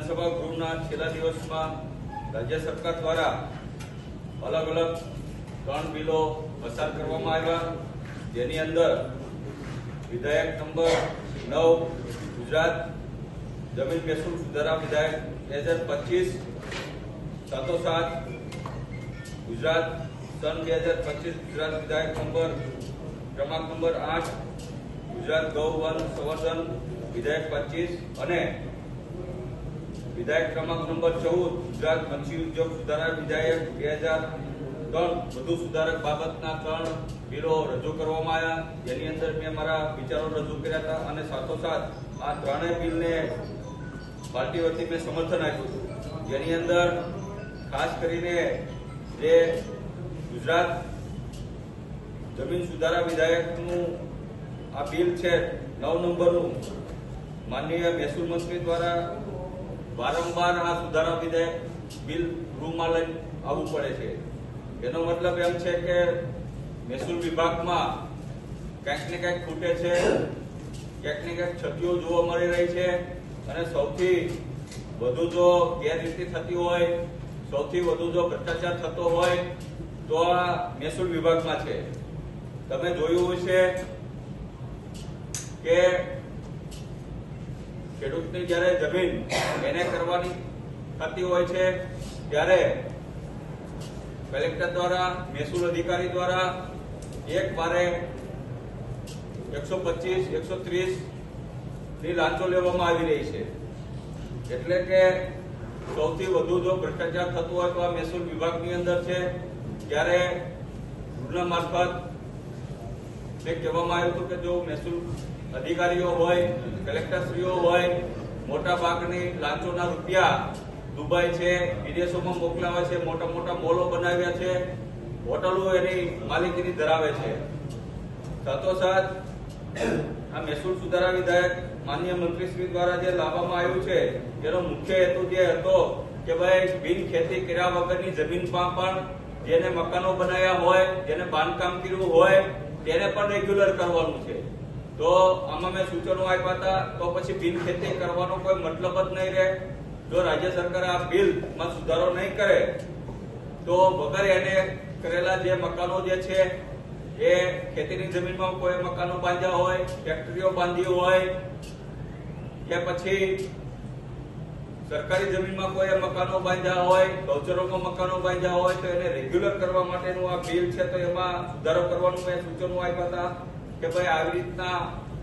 વિધાનસભા ગૃહના છેલ્લા દિવસમાં રાજ્ય સરકાર દ્વારા અલગ અલગ ત્રણ બિલો પસાર કરવામાં આવ્યા. જેની અંદર વિધાયક નંબર નવ ગુજરાત, જમીન મહેસૂલ સુધારા વિધાયક બે હજાર પચીસ સાથોસાથ ગુજરાત, સન બે હજાર પચીસ ગુજરાત વિધાયક નંબર ક્રમાંક નંબર આઠ ગુજરાત ગૌ વન સંવર્ધન વિધાયક પચીસ અને વિધાયક ક્રમાંક નંબર ચૌદ, ગુજરાત મચ્છી ઉદ્યોગ સુધારા વિધાયક બે હજાર ત્રણ, વધુ સુધારક બાબતના ત્રણ બિલો રજૂ કરવામાં આવ્યા. જેની અંદર મેં મારા વિચારો રજૂ કર્યા હતા અને સાથોસાથ આ ત્રણેય બિલને પાર્ટી વતી મેં સમર્થન આપ્યું જેની અંદર ખાસ કરીને જે ગુજરાત જમીન સુધારા વિધાયકનું આ બિલ છે નવ નંબરનું, માનનીય મહેસૂલ મંત્રી દ્વારા વારંવાર આ સુધારા વિધેયક બિલ ગૃહમાં લઈને આવવું પડે છે. એનો મતલબ એમ છે કે મહેસૂલ વિભાગમાં કંઈક ને કંઈક ખૂટે છે, ક્યાંક ને ક્યાંક ક્ષતિઓ જોવા મળી રહી છે અને સૌથી વધુ જો ગેરરીતિ થતી હોય, સૌથી વધુ જો ભ્રષ્ટાચાર થતો હોય, તો આ મહેસૂલ વિભાગમાં છે. તમે જોયું હશે કે ખેડૂતની જ્યારે જમીન એને કરવાની થતી હોય છે, ત્યારે કલેક્ટર દ્વારા, મહેસૂલ અધિકારી દ્વારા એક વારે એકસો પચીસ, એકસો ત્રીસની લાંચો લેવામાં આવી રહી છે. એટલે કે સૌથી વધુ જો ભ્રષ્ટાચાર થતું હોય તો આ મહેસૂલ વિભાગની અંદર છે ત્યારે ગૃહના મારફત મેં કહેવામાં આવ્યું હતું કે જો મહેસૂલ અધિકારીઓ હોય, કલેક્ટરશ્રીઓ હોય, મોટા ભાગની લાંચોના રૂપિયા દુબઈ છે, વિદેશોમાં મોકલાવે છે, મોટા મોટા મોલો બનાવ્યા છે, હોટલો એની માલિકીની ધરાવે છે. સાથોસાથ, આ મહેસૂલ સુધારા વિધાયક માન્ય મંત્રીશ્રી દ્વારા જે લાવવામાં આવ્યું છે, એનો મુખ્ય હેતુ જે હતો કે ભાઈ બિન ખેતી કર્યા વગરની જમીનમાં પણ જેને મકાનો બનાવ્યા હોય, જેને બાંધકામ કર્યું હોય, તેને પણ રેગ્યુલર કરવાનું છે. તો આમાં મેં સૂચનો આપ્યા હતા, તો પછી બિન ખેતી કરવાનો કોઈ મતલબ જ નહીં રહે. જો રાજ્ય સરકાર આ બિલમાં સુધારો નહીં કરે, તો વગર એને કરેલા જે મકાનો જે છે, એ ખેતીની જમીનમાં કોઈ મકાનો બાંધ્યા હોય, ફેક્ટરીઓ બાંધી હોય, કે પછી સરકારી જમીનમાં કોઈ મકાનો બાંધ્યા હોય ગૌચરોમાં મકાનો બાંધ્યા હોય, તો એને રેગ્યુલર કરવા માટેનું આ બિલ છે, તો એમાં સુધારો કરવાનું મેં સૂચનો આપ્યા હતા. કે ભાઈ આવી રીતના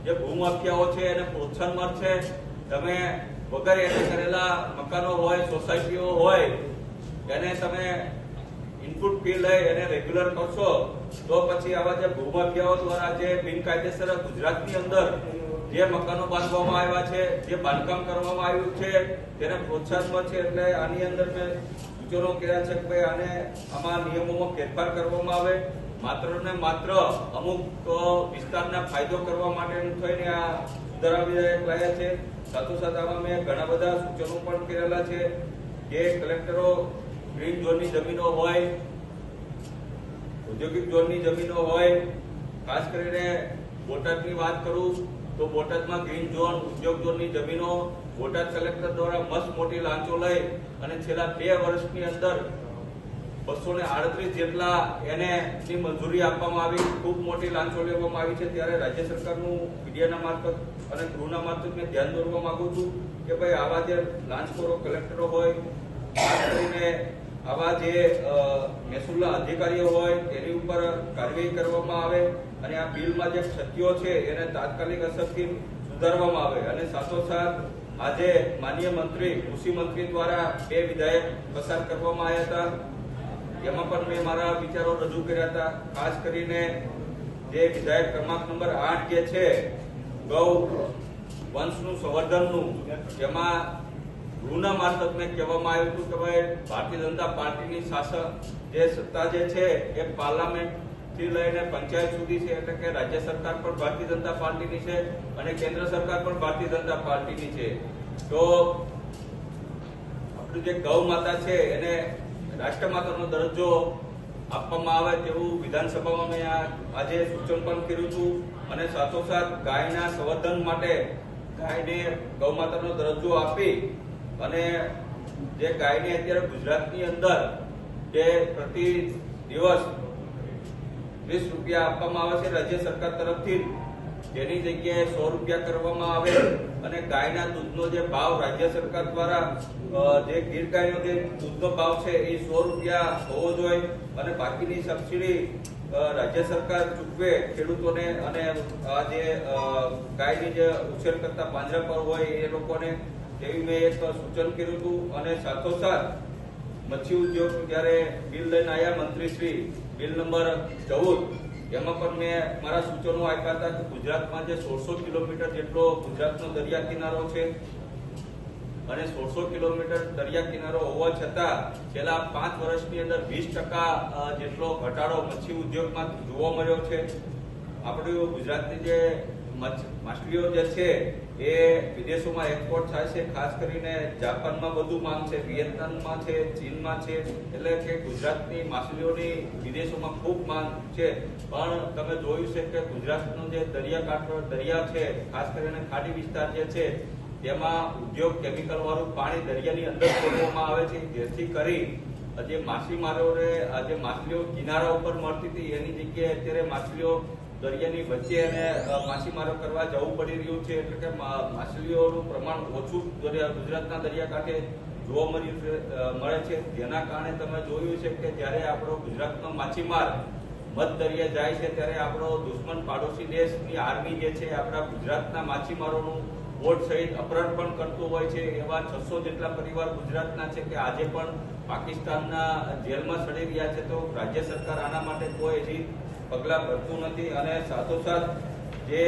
જે ભૂમાફિયાઓ છે એને પ્રોત્સાહન મળશે. તમે વગર એને કરેલા મકાનો હોય, સોસાયટીઓ હોય, એને તમે ઇનપુટ ફી લઈ એને રેગ્યુલર કરશો, તો પછી આવા જે ભૂમાફિયાઓ દ્વારા જે બિનકાયદેસર ગુજરાતની અંદર જે મકાનો બાંધવામાં આવ્યા છે, જે બાંધકામ કરવામાં આવ્યું છે, તેને પ્રોત્સાહન છે એટલે આની અંદર મેં સૂચનો કર્યા છે કે ભાઈ આને આમાં નિયમોમાં ફેરફાર કરવામાં આવે. માત્ર ને માત્ર અમુક વિસ્તારના ફાયદો કરવા માટે થઈને આ સુધારા વિધેયક લાયા છે. સાથોસાથ આમાં મેં ઘણા બધા સૂચનો પણ કરેલા છે કે કલેક્ટરો ગ્રીન ઝોનની જમીનો હોય, ઔદ્યોગિક ઝોનની જમીનો હોય, ખાસ કરીને બોટાદની વાત કરું તો બોટાદમાં ગ્રીન ઝોન, ઉદ્યોગ ઝોનની જમીનો બોટાદ કલેક્ટર દ્વારા મસ્ત મોટી લાંચો લઈ અને છેલ્લા બે વર્ષની અંદર બસો ને આડત્રીસ જેટલા એને મંજૂરી આપવામાં આવી. ખૂબ મોટી લાંચો લેવામાં આવી છે. ત્યારે રાજ્ય સરકારનું મીડિયાના મારફત અને ગૃહના મારફત ધ્યાન દોરવા માંગુ છું કે ભાઈ આવા જે લાંચખોરો, કલેક્ટરો હોય, ખાસ કરીને આવા જે મહેસૂલના અધિકારીઓ હોય તેની ઉપર કાર્યવાહી કરવામાં આવે અને આ બિલમાં જે ક્ષતિઓ છે એને તાત્કાલિક અસરથી સુધારવામાં આવે. અને સાથોસાથ આજે માન્ય મંત્રી, કૃષિ મંત્રી દ્વારા બે વિધેયક પસાર કરવામાં આવ્યા હતા. એમાં પણ મેં મારા વિચારો રજૂ કર્યા હતા. ખાસ કરીને જે વિધાયક ક્રમાંક નંબર આઠ જે છે, ગૌ વંશનું સંવર્ધનનું, જેમાં ગૃહના મારફતને કહેવામાં આવ્યું હતું કે ભાઈ, ભારતીય જનતા પાર્ટીની શાસક જે સત્તા જે છે, એ પાર્લામેન્ટથી લઈને પંચાયત સુધી છે, એટલે કે રાજ્ય સરકાર પણ ભારતીય જનતા પાર્ટીની છે અને કેન્દ્ર સરકાર પણ ભારતીય જનતા પાર્ટીની છે. તો આપણું જે ગૌ માતા છે, એને રાષ્ટ્રમાતાનો દરજ્જો આપવામાં આવે તેવું વિધાનસભામાં મેં આજે સૂચન પણ કર્યું છું. અને સાથોસાથ ગાયના સંવર્ધન માટે ગાયને ગૌમાતાનો દરજ્જો આપી અને જે ગાયને અત્યારે ગુજરાતની અંદર જે પ્રતિ દિવસ વીસ રૂપિયા આપવામાં આવે છે, રાજ્ય સરકાર તરફથી જેની જગ્યાએ સો રૂપિયા કરવામાં આવે અને ગાયના દૂધનો જે ભાવ રાજ્ય સરકાર દ્વારા જે ગીર ગાયનો જે દૂધનો ભાવ છે એ સો રૂપિયા હોવો જોઈએ અને બાકીની સબસિડી રાજ્ય સરકાર ચૂકવે ખેડૂતોને અને આ જે ગાયની જે ઉછેર કરતા પાંજરા પર હોય એ લોકોને. એવી મેં એક સૂચન કર્યું હતું અને સાથોસાથ મચ્છી ઉદ્યોગ જ્યારે બિલ લઈને આવ્યા મંત્રી શ્રી, બિલ નંબર ચૌદ એમાં પણ મેં મારા સૂચનો આપ્યા હતા કે ગુજરાતમાં જે સોળસો કિલોમીટર જેટલો ગુજરાતનો દરિયા કિનારો છે અને સોળસો કિલોમીટર દરિયા કિનારો હોવા છતાં છેલ્લા પાંચ વર્ષની અંદર વીસ ટકા જેટલો ઘટાડો મચ્છી ઉદ્યોગમાં જોવા મળ્યો છે. આપણું ગુજરાતની જે માછલીઓ જે છે એ વિદેશોમાં એક્સપોર્ટ થાય છે, ખાસ કરીને જાપાનમાં વધુ માંગ છે, વિયેતનામમાં છે, ચીનમાં છે, એટલે કે ગુજરાતની માછલીઓની વિદેશોમાં ખૂબ માંગ છે. પણ તમે જોયું છે કે ગુજરાતનો જે દરિયાકાંઠો, દરિયા છે, ખાસ કરીને ખાડી વિસ્તાર જે છે, તેમાં ઉદ્યોગ કેમિકલ વાળું પાણી દરિયાની અંદર છોડવામાં આવે છે. જેથી કરી જે માછીમારોને જે માછલીઓ કિનારા ઉપર મળતી હતી, એની જગ્યાએ અત્યારે માછલીઓ દરિયાની વચ્ચે અને માછીમારો કરવા જવું પડી રહ્યું છે એટલે કે માછલીઓનું પ્રમાણ ઓછું ગુજરાતના દરિયાકાંઠે જોવા મળી મળે છે. જેના કારણે તમે જોયું છે કે જ્યારે આપણો ગુજરાતનો માછીમાર મધ દરિયા જાય છે, ત્યારે આપણો દુશ્મન પાડોશી દેશની આર્મી જે છે, આપણા ગુજરાતના માછીમારોનું બોટ સહિત અપહરણ પણ કરતું હોય છે. એવા છસો જેટલા પરિવાર ગુજરાતના છે કે આજે પણ પાકિસ્તાનના જેલમાં સડી રહ્યા છે. તો રાજ્ય સરકાર આના માટે કોઈ હજી પગલાં ભરતું નથી અને સાથોસાથ જે